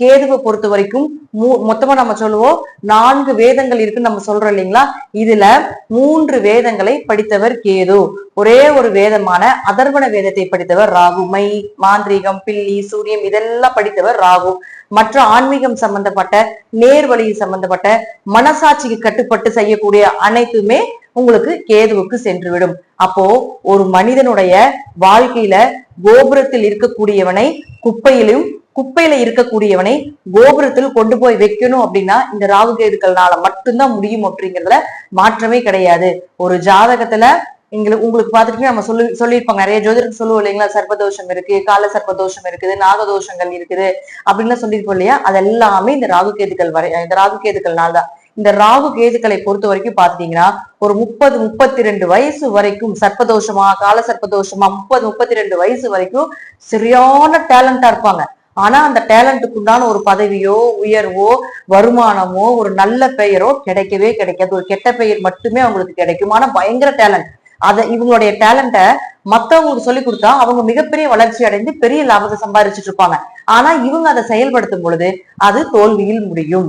கேதுவை பொறுத்த வரைக்கும் மொத்தமா நம்ம சொல்லுவோம் நான்கு வேதங்கள் இருக்குன்னு நம்ம சொல்றோம் இல்லைங்களா? இதுல மூன்று வேதங்களை படித்தவர் கேது. ஒரே ஒரு வேதமான அதர்வண வேதத்தை படித்தவர் ராகு. மை மாந்திரீகம் பில்லி சூரியம் இதெல்லாம் படித்தவர் ராகு. மற்ற ஆன்மீகம் சம்பந்தப்பட்ட நேர்வழி சம்பந்தப்பட்ட மனசாட்சிக்கு கட்டுப்பட்டு செய்யக்கூடிய அனைத்துமே உங்களுக்கு கேதுவுக்கு சென்றுவிடும். அப்போ ஒரு மனிதனுடைய வாழ்க்கையில கோபுரத்தில் இருக்கக்கூடியவனை குப்பையிலும் குப்பையில இருக்கக்கூடியவனை கோபுரத்தில் கொண்டு போய் வைக்கணும் அப்படின்னா இந்த ராகு கேதுக்கள்னால மட்டும்தான் முடியும் அப்படிங்கிறதுல மாற்றமே கிடையாது. ஒரு ஜாதகத்துல எங்களுக்கு உங்களுக்கு பார்த்துட்டு நம்ம சொல்லி சொல்லியிருப்பாங்க நிறைய ஜோதிடர் சொல்லுவோம் இல்லைங்களா சர்ப்பதோஷம் இருக்கு கால சர்ப்பதோஷம் இருக்குது நாகதோஷங்கள் இருக்குது அப்படின்னு சொல்லியிருப்போம் இல்லையா? அது எல்லாமே இந்த ராகு கேதுக்கள் வரை இந்த ராகு கேதுக்கள்னால தான். இந்த ராகு கேதுக்களை பொறுத்த வரைக்கும் பாத்துட்டீங்கன்னா ஒரு முப்பது முப்பத்தி ரெண்டு வயசு வரைக்கும் சர்ப்பதோஷமா கால சர்ப்பதோஷமா முப்பது முப்பத்தி ரெண்டு வயசு வரைக்கும் சரியான டேலண்டா இருப்பாங்க. ஆனா அந்த டேலண்ட்டுக்கு உண்டான ஒரு பதவியோ உயர்வோ வருமானமோ ஒரு நல்ல பெயரோ கிடைக்கவே கிடைக்காது. ஒரு கெட்ட பெயர் மட்டுமே அவங்களுக்கு கிடைக்கும். ஆனா பயங்கர டேலண்ட். அதை இவங்களுடைய டேலண்ட்டை மற்றவங்களுக்கு சொல்லி கொடுத்தா அவங்க மிகப்பெரிய வளர்ச்சி அடைந்து பெரிய லாபத்தை சம்பாதிச்சுட்டு இருப்பாங்க. ஆனா இவங்க அதை செயல்படுத்தும் பொழுது அது தோல்வியில் முடியும்.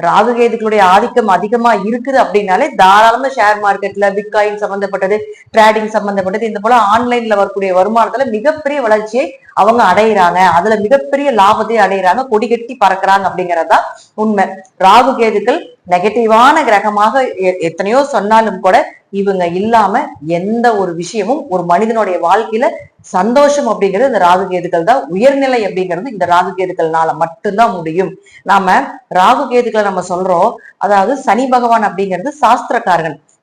ராகுகேதுக்களுடைய ஆதிக்கம் அதிகமா இருக்குது அப்படின்னாலே தாராளமா ஷேர் மார்க்கெட்ல பிட்காயின் சம்பந்தப்பட்டது ட்ரேடிங் சம்பந்தப்பட்டது இந்த போல ஆன்லைன்ல வரக்கூடிய வருமானத்துல மிகப்பெரிய வளர்ச்சியை அவங்க அடையிறாங்க. அதுல மிகப்பெரிய லாபத்தை அடையிறாங்க. கொடி கட்டி பறக்குறாங்க அப்படிங்கறதா உண்மை. ராகு கேதுக்கள் நெகட்டிவான கிரகமாக எத்தனையோ சொன்னாலும் கூட இவங்க இல்லாம எந்த ஒரு விஷயமும் ஒரு மனிதனுடைய வாழ்க்கையில சந்தோஷம் அப்படிங்கிறது இந்த ராகு கேதுக்கள் தான். உயர்நிலை அப்படிங்கிறது இந்த ராகு கேதுக்கள்னால மட்டும்தான் முடியும். நாம ராகு கேதுக்களை நம்ம சொல்றோம். அதாவது சனி பகவான் அப்படிங்கிறது சாஸ்திரக்காரன்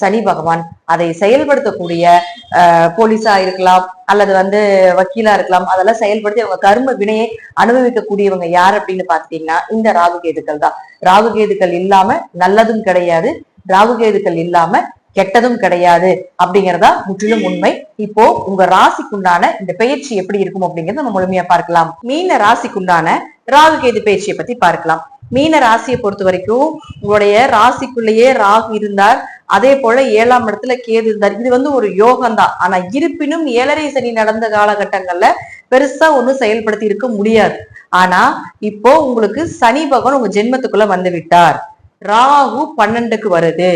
சனி பகவான் அதை செயல்படுத்தக்கூடிய போலீஸா இருக்கலாம் அல்லது வந்து வக்கீலா இருக்கலாம் அதெல்லாம் செயல்படுத்தி அவங்க கர்ம வினையை அனுபவிக்கக்கூடியவங்க யார் அப்படின்னு பாத்தீங்கன்னா இந்த ராகு கேதுக்கள் தான். ராகு கேதுக்கள் இல்லாம நல்லதும் கிடையாது. ராகு கேதுக்கள் இல்லாம கெட்டதும் கிடையாது அப்படிங்கறதா முற்றிலும் உண்மை. இப்போ உங்க ராசிக்குண்டான இந்த பயிற்சி எப்படி இருக்கும் அப்படிங்கறத நம்ம முழுமையா பார்க்கலாம். மீன ராசிக்குண்டான ராகு கேது பயிற்சியை பத்தி பார்க்கலாம். மீன ராசியை பொறுத்த வரைக்கும் உங்களுடைய ராசிக்குள்ளேயே ராகு இருந்தார் அதே போல ஏழாம் இடத்துல கேது இருந்தார். இது வந்து ஒரு யோகம் தான் ஆனா இருப்பினும் ஏழரை சனி நடந்த காலகட்டங்கள்ல பெருசா ஒண்ணும் செயல்படுத்தி இருக்க முடியாது. ஆனா இப்போ உங்களுக்கு சனி பகவான் உங்க ஜென்மத்துக்குள்ள வந்து விட்டார். ராகு பன்னெண்டுக்கு வருது.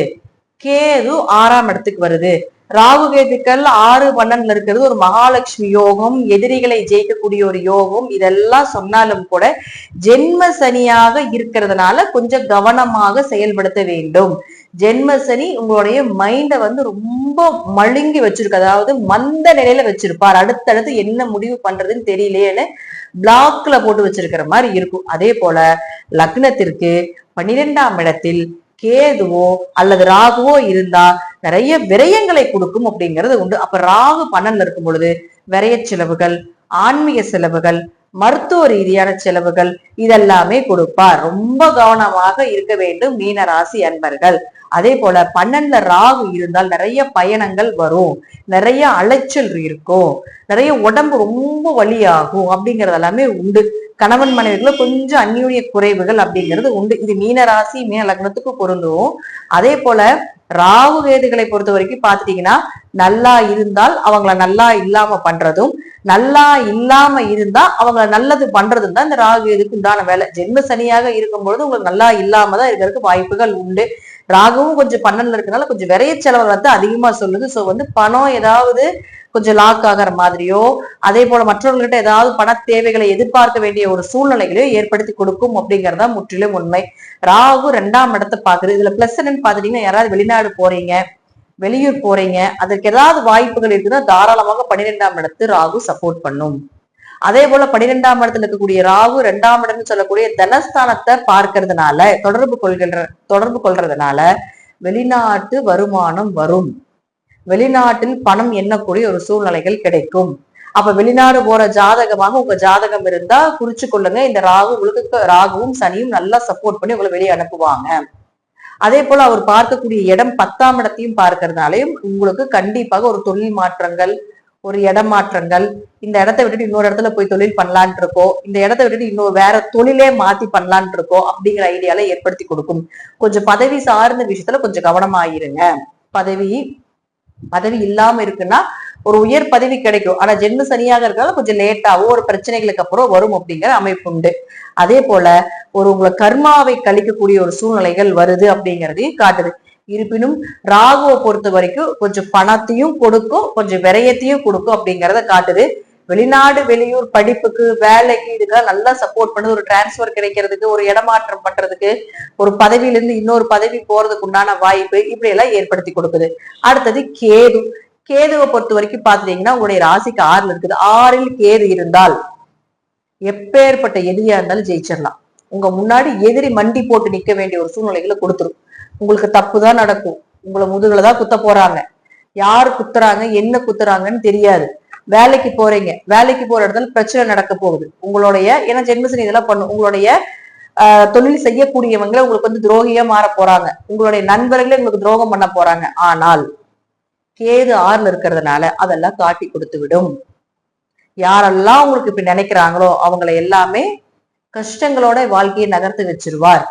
கேது ஆறாம் இடத்துக்கு வருது. ராகு கேதுக்கள் ஆறு பன்னெண்டுல இருக்கிறது ஒரு மகாலட்சுமி யோகம் எதிரிகளை ஜெயிக்கக்கூடிய ஒரு யோகம் இதெல்லாம் சொன்னாலும் கூட ஜென்ம சனியாக இருக்கிறதுனால கொஞ்சம் கவனமாக செயல்படுத்த வேண்டும். ஜென்ம சனி உங்களுடைய மைண்ட வந்து ரொம்ப மழுங்கி வச்சிருக்கு. அதாவது மந்த நிலையில வச்சிருப்பார். அடுத்தடுத்து என்ன முடிவு பண்றதுன்னு தெரியலையேன்னு பிளாக்ல போட்டு வச்சிருக்கிற மாதிரி இருக்கும். அதே போல லக்னத்திற்கு பன்னிரெண்டாம் இடத்தில் கேதுவோ அல்லது ராகுவோ இருந்தா நிறைய விரயங்களை கொடுக்கும் அப்படிங்கிறது உண்டு. அப்ப ராகு பன்னன்ல இருக்கும் பொழுது விரைய செலவுகள் ஆன்மீக செலவுகள் மருத்துவ ரீதியான செலவுகள் இதெல்லாமே கொடுப்பார். ரொம்ப கவனமாக இருக்க வேண்டும் மீன ராசி அன்பர்கள். அதே போல பன்னெண்டுல ராகு இருந்தால் நிறைய பயணங்கள் வரும். நிறைய அலைச்சல் இருக்கும். நிறைய உடம்பு ரொம்ப வலியாகும் அப்படிங்கறது எல்லாமே உண்டு. கணவன் மனைவிக்குள்ள கொஞ்சம் அந்யூன்ய குறைவுகள் அப்படிங்கிறது உண்டு. இது மீன ராசி மீன லக்னத்துக்கு பொருந்தும். அதே போல ராகு வேதுகளை பொறுத்த வரைக்கும் பாத்துட்டீங்கன்னா நல்லா இருந்தால் அவங்கள நல்லா இல்லாம பண்றதும் நல்லா இல்லாம இருந்தா அவங்கள நல்லது பண்றதும் தான் இந்த ராகு வேதுக்கு உண்டான வேலை. ஜென்ம சனியாக இருக்கும் பொழுது உங்களுக்கு நல்லா இல்லாம தான் இருக்கிறதுக்கு வாய்ப்புகள் உண்டு. ராகு அதுவும் கொஞ்சம் பன்னெண்டுல இருக்கனால கொஞ்சம் விரைய செலவு வந்து அதிகமா சொல்லுது. சோ வந்து பணம் ஏதாவது கொஞ்சம் லாக் ஆகிற மாதிரியோ அதே போல மற்றவர்கள்ட்ட ஏதாவது பண தேவைகளை எதிர்பார்க்க வேண்டிய ஒரு சூழ்நிலைகளையோ ஏற்படுத்தி கொடுக்கும் அப்படிங்கறதா முற்றிலும் உண்மை. ராகு ரெண்டாம் இடத்தை பாக்குறது இதுல பிளஸ் என்னன்னு பாத்துட்டீங்கன்னா யாராவது வெளிநாடு போறீங்க வெளியூர் போறீங்க அதற்கு ஏதாவது வாய்ப்புகள் இருக்குன்னா தாராளமாக பன்னிரெண்டாம் இடத்து ராகு சப்போர்ட் பண்ணும். அதே போல பன்னிரெண்டாம் இடத்துல இருக்கக்கூடிய ராகு ரெண்டாம் இடம்னு சொல்லக்கூடிய தனஸ்தானத்தை பார்க்கறதுனால தொடர்பு கொள்கின்ற தொடர்பு கொள்றதுனால வெளிநாட்டு வருமானம் வரும். வெளிநாட்டில் பணம் எண்ணக்கூடிய ஒரு சூழ்நிலைகள் கிடைக்கும். அப்ப வெளிநாடு போற ஜாதகமாக உங்க ஜாதகம் இருந்தா குறிச்சு கொள்ளுங்க. இந்த ராகு உங்களுக்கு ராகுவும் சனியும் நல்லா சப்போர்ட் பண்ணி உங்களை வெளியே அனுப்புவாங்க. அதே போல அவர் பார்க்கக்கூடிய இடம் பத்தாம் இடத்தையும் பார்க்கறதுனாலையும் உங்களுக்கு கண்டிப்பாக ஒரு தொழில் மாற்றங்கள் ஒரு இடமாற்றங்கள் இந்த இடத்த விட்டுட்டு இன்னொரு இடத்துல போய் தொழில் பண்ணலான் இருக்கோ இந்த இடத்த விட்டுட்டு இன்னொரு வேற தொழிலே மாத்தி பண்ணலான் இருக்கோ அப்படிங்கிற ஐடியால ஏற்படுத்தி கொடுக்கும். கொஞ்சம் பதவி சார்ந்த விஷயத்துல கொஞ்சம் கவனமாயிருங்க. பதவி பதவி இல்லாம இருக்குன்னா ஒரு உயர் பதவி கிடைக்கும். ஆனா ஜென்ம சனியாக இருக்கிறதால கொஞ்சம் லேட்டாவோ ஒரு பிரச்சனைகளுக்கு அப்புறம் வரும் அப்படிங்கிற அமைப்பு உண்டு. அதே போல ஒரு உங்களை கர்மாவை கழிக்கக்கூடிய ஒரு சூழ்நிலைகள் வருது அப்படிங்கறதையும் காட்டுது. இருப்பினும் ராகுவை பொறுத்த வரைக்கும் கொஞ்சம் பணத்தையும் கொடுக்கும் கொஞ்சம் விரயத்தையும் கொடுக்கும் அப்படிங்கிறத காட்டுது. வெளிநாடு வெளியூர் படிப்புக்கு வேலைக்கு இதுக்கெல்லாம் நல்லா சப்போர்ட் பண்ணுது. ஒரு டிரான்ஸ்பர் கிடைக்கிறதுக்கு ஒரு இடமாற்றம் பண்றதுக்கு ஒரு பதவியில இருந்து இன்னொரு பதவி போறதுக்கு உண்டான வாய்ப்பு இப்படி எல்லாம் ஏற்படுத்தி கொடுக்குது. அடுத்தது கேது. கேதுவை பொறுத்த வரைக்கும் பாத்துட்டீங்கன்னா உங்களுடைய ராசிக்கு ஆறுல இருக்குது. ஆறில் கேது இருந்தால் எப்பேற்பட்ட எதிரியா இருந்தாலும் ஜெயிச்சிடலாம் உங்க முன்னாடி எதிரி மண்டி போட்டு நிக்க வேண்டிய ஒரு சூழ்நிலைகளை கொடுத்துரும். உங்களுக்கு தப்பு தான் நடக்கும். உங்களை முதுகுல தான் குத்த போறாங்க. யாரு குத்துறாங்க என்ன குத்துறாங்கன்னு தெரியாது. வேலைக்கு போறீங்க. வேலைக்கு போற இடத்துல பிரச்சனை நடக்க போகுது. உங்களுடைய ஏன்னா ஜென்மசனி இதெல்லாம் பண்ணும். உங்களுடைய தொழில் செய்யக்கூடியவங்களை உங்களுக்கு வந்து துரோகியா மாற போறாங்க. உங்களுடைய நண்பர்களே உங்களுக்கு துரோகம் பண்ண போறாங்க. ஆனால் கேது ஆறுல இருக்கிறதுனால அதெல்லாம் காட்டி கொடுத்து விடும். யாரெல்லாம் உங்களுக்கு இப்படி நினைக்கிறாங்களோ அவங்களை எல்லாமே கஷ்டங்களோட வாழ்க்கையை நகர்த்து வச்சிருவார்.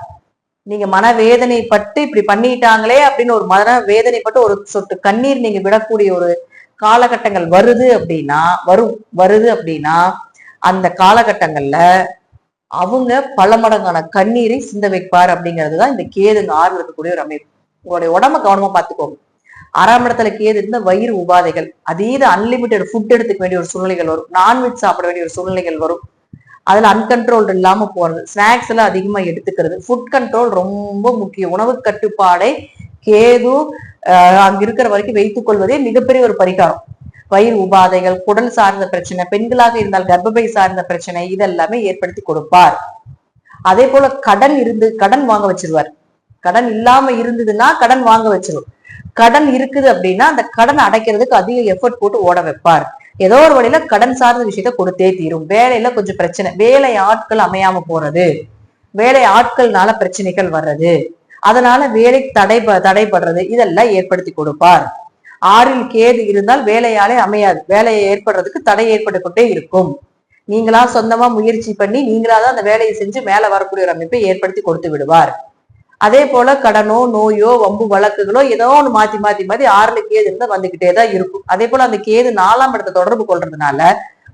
நீங்க மனவேதனைப்பட்டு இப்படி பண்ணிட்டாங்களே அப்படின்னு ஒரு மன வேதனைப்பட்டு ஒரு சொட்டு கண்ணீர் நீங்க விடக்கூடிய ஒரு காலகட்டங்கள் வருது அப்படின்னா வரும் வருது அப்படின்னா அந்த காலகட்டங்கள்ல அவங்க பல மடங்கான கண்ணீரை சிந்த வைப்பார் அப்படிங்கிறது தான் இந்த கேதுங்க ஆறு இருக்கக்கூடிய ஒரு அமைப்பு. உங்களுடைய உடம்ப கவனமா பார்த்துக்கோங்க ஆறாம் இடத்துல கேது இருந்த வயிறு உபாதைகள். அதீத அன்லிமிட்டெட் ஃபுட் எடுத்துக்க வேண்டிய ஒரு சூழ்நிலைகள் வரும். நான்வெஜ் சாப்பிட வேண்டிய ஒரு சூழ்நிலைகள் வரும். அதில் அன்கண்ட்ரோல்டு இல்லாமல் போகிறது ஸ்நாக்ஸ் எல்லாம் அதிகமாக எடுத்துக்கிறது. ஃபுட் கண்ட்ரோல் ரொம்ப முக்கியம். உணவு கட்டுப்பாடை கேது அங்கே இருக்கிற வரைக்கும் வைத்துக் கொள்வதே மிகப்பெரிய ஒரு பரிகாரம். வயிறு உபாதைகள் குடல் சார்ந்த பிரச்சனை பெண்களாக இருந்தால் கர்ப்பப்பை சார்ந்த பிரச்சனை இதெல்லாமே ஏற்படுத்தி கொடுப்பார். அதே போல கடன் இருந்து கடன் வாங்க வச்சிருவார். கடன் இல்லாம இருந்ததுன்னா கடன் வாங்க வச்சிரும். கடன் இருக்குது அப்படின்னா அந்த கடன் அடைக்கிறதுக்கு அதிக எஃபர்ட் போட்டு ஓட வைப்பார். ஏதோ ஒரு வழியில கடன் சார்ந்த விஷயத்த கொடுத்தே தீரும். வேலையில கொஞ்சம் பிரச்சனை. வேலை ஆட்கள் அமையாம போறது. வேலை ஆட்கள்னால பிரச்சனைகள் வர்றது. அதனால வேலை தடை தடைபடுறது. இதெல்லாம் ஏற்படுத்தி கொடுப்பார். ஆறில் கேது இருந்தால் வேலையாலே அமையாது. வேலையை ஏற்படுறதுக்கு தடை ஏற்பட்டுக்கொண்டே இருக்கும். நீங்களா சொந்தமா முயற்சி பண்ணி நீங்களா தான் அந்த வேலையை செஞ்சு மேல வரக்கூடிய ஒரு அமைப்பை ஏற்படுத்தி கொடுத்து விடுவார். அதே போல கடனோ நோயோ வம்பு வழக்குகளோ ஏதோ ஒன்று மாத்தி மாத்தி மாத்தி ஆறுல கேது இருந்தா வந்துகிட்டே தான் இருக்கும். அதே போல அந்த கேது நாலாம் இடத்தை தொடர்பு கொள்றதுனால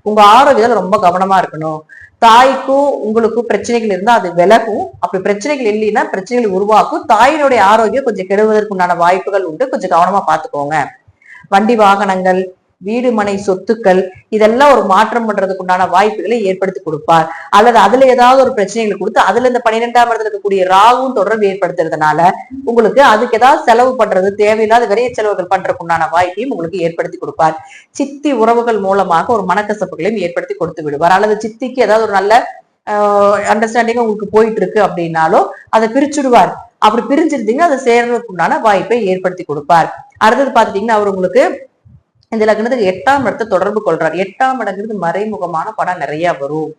உங்க ஆரோக்கியத்தில் ரொம்ப கவனமா இருக்கணும். தாய்க்கும் உங்களுக்கும் பிரச்சனைகள் இருந்தால் அது விலகும். அப்படி பிரச்சனைகள் இல்லைன்னா பிரச்சனைகள் உருவாக்கும். தாயினுடைய ஆரோக்கியம் கொஞ்சம் கெடுவதற்குண்டான வாய்ப்புகள் உண்டு. கொஞ்சம் கவனமா பார்த்துக்கோங்க வண்டி வாகனங்கள் வீடு மனை சொத்துக்கள் இதெல்லாம் ஒரு மாற்றம் பண்றதுக்கு உண்டான வாய்ப்புகளை ஏற்படுத்தி கொடுப்பார். அல்லது அதுல ஏதாவது ஒரு பிரச்சனைகளை கொடுத்து அதுல இந்த பன்னிரெண்டாம் இடத்துல இருக்கக்கூடிய ராகும் தொடர்பு ஏற்படுத்துறதுனால உங்களுக்கு அதுக்கு ஏதாவது செலவு பண்றது தேவையில்லாத விரைய செலவுகள் பண்றதுக்கு உண்டான வாய்ப்பையும் உங்களுக்கு ஏற்படுத்தி கொடுப்பார். சித்தி உறவுகள் மூலமாக ஒரு மனக்கசப்புகளையும் ஏற்படுத்தி கொடுத்து விடுவார். அல்லது சித்திக்கு ஏதாவது ஒரு நல்ல அண்டர்ஸ்டாண்டிங் உங்களுக்கு போயிட்டு இருக்கு அப்படின்னாலும் அதை பிரிச்சுடுவார். அப்படி பிரிஞ்சிருந்தீங்கன்னா அதை சேர்றதுக்கு உண்டான வாய்ப்பை ஏற்படுத்தி கொடுப்பார். அடுத்தது பாத்துட்டீங்கன்னா அவர் உங்களுக்கு இந்த லக்னத்துக்கு எட்டாம் இடத்தை தொடர்பு கொள்றார். எட்டாம் இடங்கிறது மறைமுகமான படம் நிறைய வரும்.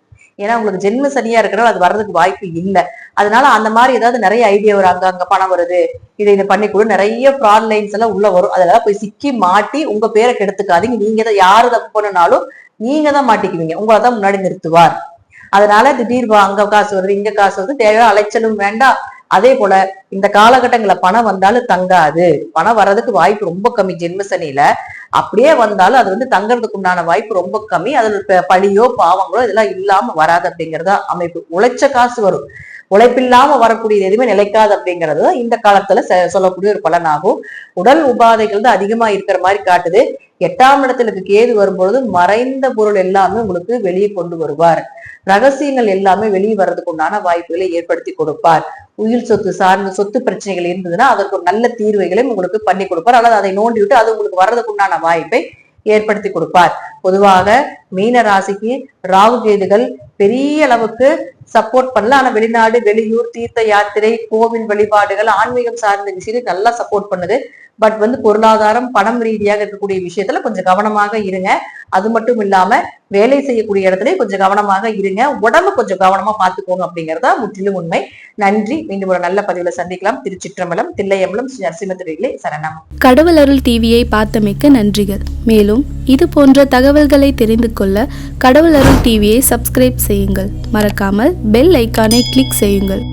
ஏன்னா உங்களுக்கு ஜென்ம சனியா இருக்கிறனால அது வர்றதுக்கு வாய்ப்பு இல்லை. அதனால அந்த மாதிரி ஏதாவது நிறைய ஐடியா வரும் அங்க அங்க பணம் வருது. இதை இதை பண்ணி கொடு நிறைய ஃப்ராட் லைன்ஸ் எல்லாம் உள்ள வரும். அதெல்லாம் போய் சிக்கி மாட்டி உங்க பேரை கெடுத்துக்காதீங்க. நீங்க தான் யாரு தப்பு பண்ணனாலும் நீங்க தான் மாட்டிக்குவீங்க. உங்களை தான் முன்னாடி நிறுத்துவார். அதனால திடீர் அங்க காசு வருது இங்க காசு வருது தேவையான அலைச்சலும் வேண்டாம். அதே போல இந்த காலகட்டங்களில் பணம் வந்தாலும் தங்காது. பணம் வர்றதுக்கு வாய்ப்பு ரொம்ப கம்மி. ஜென்ம சனியில அப்படியே வந்தாலும் அது வந்து தங்கறதுக்கு உண்டான வாய்ப்பு ரொம்ப கம்மி. அதில் பழியோ பாவங்களோ இதெல்லாம் இல்லாம வராது அப்படிங்கறத அமைப்பு. உழைச்ச காசு வரும். உழைப்பில்லாம வரக்கூடியது எதுவுமே நிலைக்காது அப்படிங்கிறது இந்த காலத்துல செ- சொல்லக்கூடிய ஒரு பலனாகும். உடல் உபாதைகள் தான் அதிகமா இருக்கிற மாதிரி காட்டுது. எட்டாம் இடத்துல கேது வரும்பொழுது மறைந்த பொருள் எல்லாமே உங்களுக்கு வெளியே கொண்டு வருவார். ரகசியங்கள் எல்லாமே வெளியே வர்றதுக்கு உண்டான வாய்ப்புகளை ஏற்படுத்தி கொடுப்பார். உயிர் சொத்து சார்ந்த சொத்து பிரச்சனைகள் இருந்ததுன்னா அதற்கு நல்ல தீர்வைகளையும் உங்களுக்கு பண்ணி கொடுப்பார். அல்லது அதை நோண்டி விட்டு அது உங்களுக்கு வர்றதுக்கு உண்டான வாய்ப்பை ஏற்படுத்தி கொடுப்பார். பொதுவாக மீன ராசிக்கு ராகு கேதுகள் பெரிய அளவுக்கு சப்போர்ட் பண்ணல ஆனா வெளிநாடு வெளியூர் தீர்த்த யாத்திரை கோவில் வழிபாடுகள் ஆன்மீகம் சார்ந்த விஷயத்துக்கு நல்லா சப்போர்ட் பண்ணுது. பட் வந்து பொருளாதாரம் பணம் ரீதியாக இருக்கக்கூடிய விஷயத்துல கொஞ்சம் கவனமாக இருங்க. அது மட்டும் இல்லாம வேலை செய்யக்கூடிய இடத்துல கொஞ்சம் கவனமாக இருங்க. உடம்பு கொஞ்சம் கவனமா பாத்துக்கோங்க அப்படிங்கறதா முற்றிலும் உண்மை. நன்றி. மீண்டும் ஒரு நல்ல பதிவுல சந்திக்கலாம். திருச்சிற்றம்பலம் தில்லையம்பலம் ஸ்ரீ நரசிம்மத்திரிகளே சரணம். கடவுள் அருள் டிவியை பார்த்தமைக்க நன்றிகள். மேலும் இது போன்ற தகவல்களை தெரிந்து கொள்ள கடவுள் அருள் டிவியை சப்ஸ்கிரைப் செய்யுங்கள். மறக்காமல் பெல் ஐக்கானை கிளிக் செய்யுங்கள்.